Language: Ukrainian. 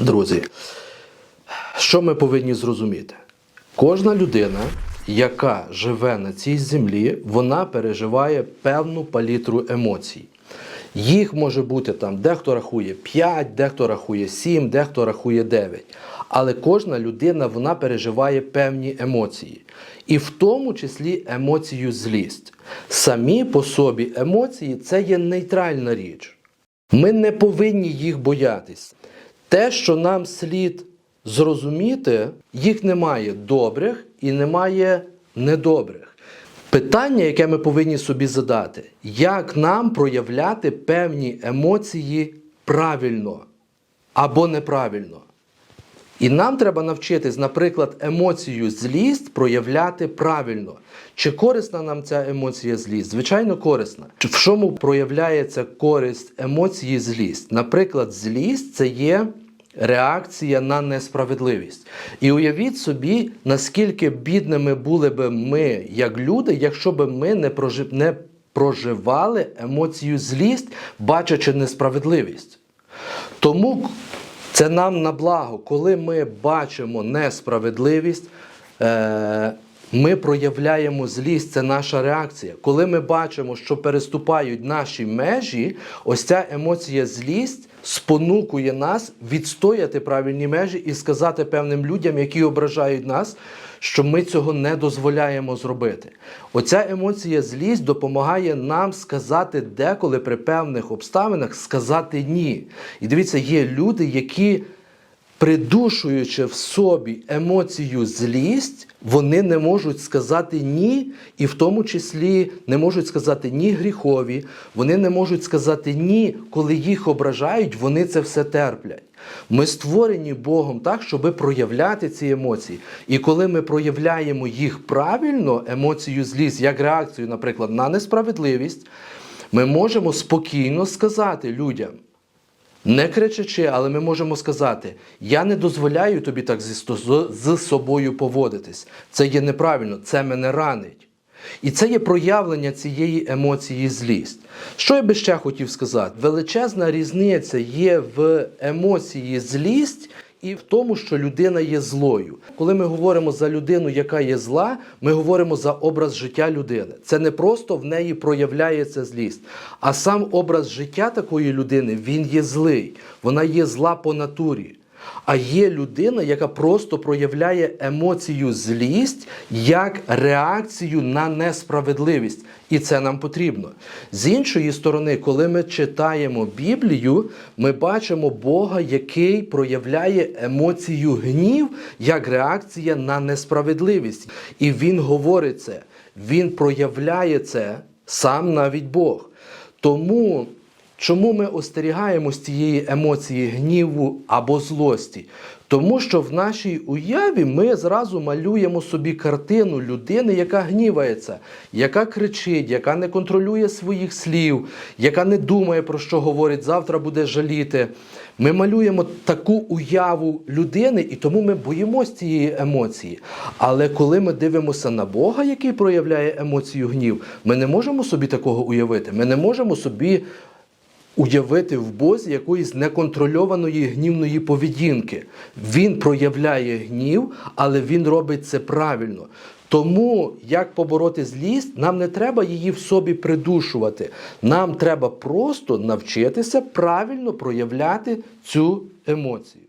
Друзі, що ми повинні зрозуміти? Кожна людина, яка живе на цій землі, вона переживає певну палітру емоцій. Їх може бути там, дехто рахує 5, дехто рахує 7, дехто рахує 9. Але кожна людина вона переживає певні емоції. І в тому числі емоцію злість. Самі по собі емоції це є нейтральна річ. Ми не повинні їх боятись. Те, що нам слід зрозуміти, їх немає добрих і немає недобрих. Питання, яке ми повинні собі задати, як нам проявляти певні емоції правильно або неправильно. І нам треба навчитись, наприклад, емоцію злість проявляти правильно. Чи корисна нам ця емоція злість? Звичайно, корисна. В чому проявляється користь емоції злість? Наприклад, злість це є реакція на несправедливість. І уявіть собі, наскільки бідними були би ми, як люди, якщо б ми не прожив... не проживали емоцію злість, бачачи несправедливість. Тому це нам на благо, коли ми бачимо несправедливість, е, ми проявляємо злість, це наша реакція. Коли ми бачимо, що переступають наші межі, ось ця емоція злість спонукує нас відстояти правильні межі і сказати певним людям, які ображають нас, що ми цього не дозволяємо зробити. Оця емоція злість допомагає нам сказати деколи при певних обставинах сказати ні. І дивіться, є люди, які придушуючи в собі емоцію злість, вони не можуть сказати ні, і в тому числі не можуть сказати ні гріхові, вони не можуть сказати ні, коли їх ображають, вони це все терплять. Ми створені Богом так, щоб проявляти ці емоції. І коли ми проявляємо їх правильно, емоцію злість, як реакцію, наприклад, на несправедливість, ми можемо спокійно сказати людям. Не кричачи, але ми можемо сказати: я не дозволяю тобі так з собою поводитись. Це є неправильно, це мене ранить. І це є проявлення цієї емоції злість. Що я би ще хотів сказати? Величезна різниця є в емоції злість і в тому, що людина є злою. Коли ми говоримо за людину, яка є зла, ми говоримо за образ життя людини. Це не просто в неї проявляється злість, а сам образ життя такої людини він є злий, вона є зла по натурі. А є людина, яка просто проявляє емоцію злість як реакцію на несправедливість. І це нам потрібно. З іншої сторони, коли ми читаємо Біблію, ми бачимо Бога, який проявляє емоцію гнів як реакція на несправедливість. І Він говорить це, Він проявляє це сам навіть Бог. Тому Чому ми остерігаємось цієї емоції гніву або злості? Тому що в нашій уяві ми зразу малюємо собі картину людини, яка гнівається, яка кричить, яка не контролює своїх слів, яка не думає про що говорить, завтра буде жаліти. Ми малюємо таку уяву людини, і тому ми боїмося цієї емоції. Але коли ми дивимося на Бога, який проявляє емоцію гнів, ми не можемо собі такого уявити. Ми не можемо собі уявити в Бозі якоїсь неконтрольованої гнівної поведінки. Він проявляє гнів, але він робить це правильно. Тому як побороти злість, нам не треба її в собі придушувати. Нам треба просто навчитися правильно проявляти цю емоцію.